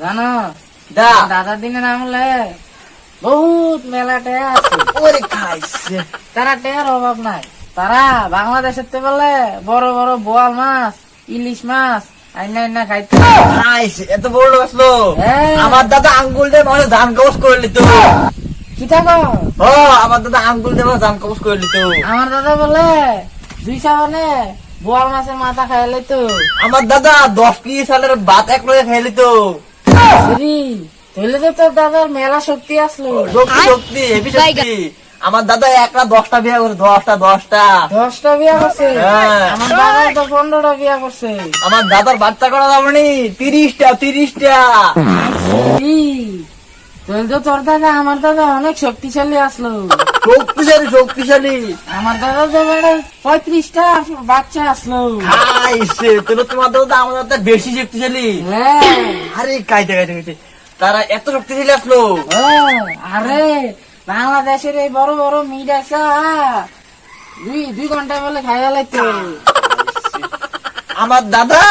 জানো? দা। দাদার দিনে নামলে বহুত মেলা টেয়া আছে। ওরে খাইছে। তারা টেয়ার অভাব নাই। তারা বাংলাদেশের তে বলে বড় বড় বোয়াল মাছ ইলিশ মাছ আইনা আইনা খাইতে। খাইছে এত বড় হ্যাঁ। আমার দাদা আঙ্গুল দিয়ে মানে ধান কবচ করে নিত। কি থাকো ও আমার দাদা আঙ্গুল দিয়ে মানে ধান কবচ করে নিত। আমার দাদা বলে দুই সাবানে বোয়াল মাছের মাথা খাইলে তো আমার দাদা দশ কেজি সালের ভাত এক খেয়ে নিত শ্রী তাহলে তো তোর দাদার মেলা শক্তি আসলো। শক্তি শক্তি হেভি শক্তি। আমার দাদা একটা দশটা বিয়ে করে দশটা দশটা। দশটা বিয়া করছে? হ্যাঁ। আমার দাদা তো পনেরোটা বিয়া করছে। আমার দাদার বাচ্চা করা যাবনি তিরিশটা তিরিশটা। শ্রী তো তোর দাদা আমার দাদা অনেক শক্তিশালী আসলো। শক্তিশালী শক্তিশালী আমার দাদা পঁয়ত্রিশটা বাচ্চা আসলো। খাইছে তোর তোমার দাদা আমার দাদা বেশি শক্তিশালী হ্যাঁ। আরে কাইতে কাইতে কাইতে। তারা এত শক্তিশালী আসলো? আরে বাংলাদেশের এই বড় বড় মিট আছে দুই দুই ঘণ্টা বলে খাইয়া লাগতো আমার দাদা?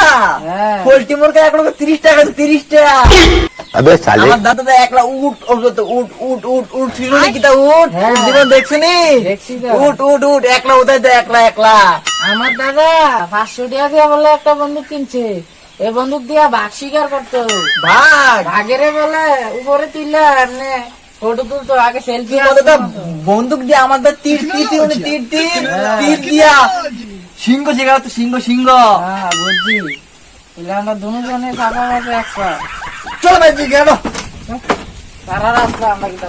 হ্যাঁ। পোল্ট্রি মুরগা লোক তিরিশ টাকা তিরিশ টাকা। আবে সালে আমার দাদা তো একলা উট উট উট উট উট উট ছিল না তা উট? হ্যাঁ। জীবন উট উট উট একলা উদয় দে একলা একলা। আমার দাদা পাঁচশো টাকা দিয়ে বলে একটা বন্দুক কিনছে। এ দিয়া ভাগ শিকার করতো। ভাগ বলে উপরে তুললে এমনি ফটো তুলতো আগে সেলফি বন্দুক দিয়ে আমাদের তীর তীর মানে তীর তীর তীর তীর দিয়া। সিংহ জায়গা তো সিংহ সিংহ। হ্যাঁ বলছি। আমরা দুজনে থাকা হবে একসাথে চল ভাই তুই গেল হ্যাঁ? তারা রাস্তা আমরা কিন্তু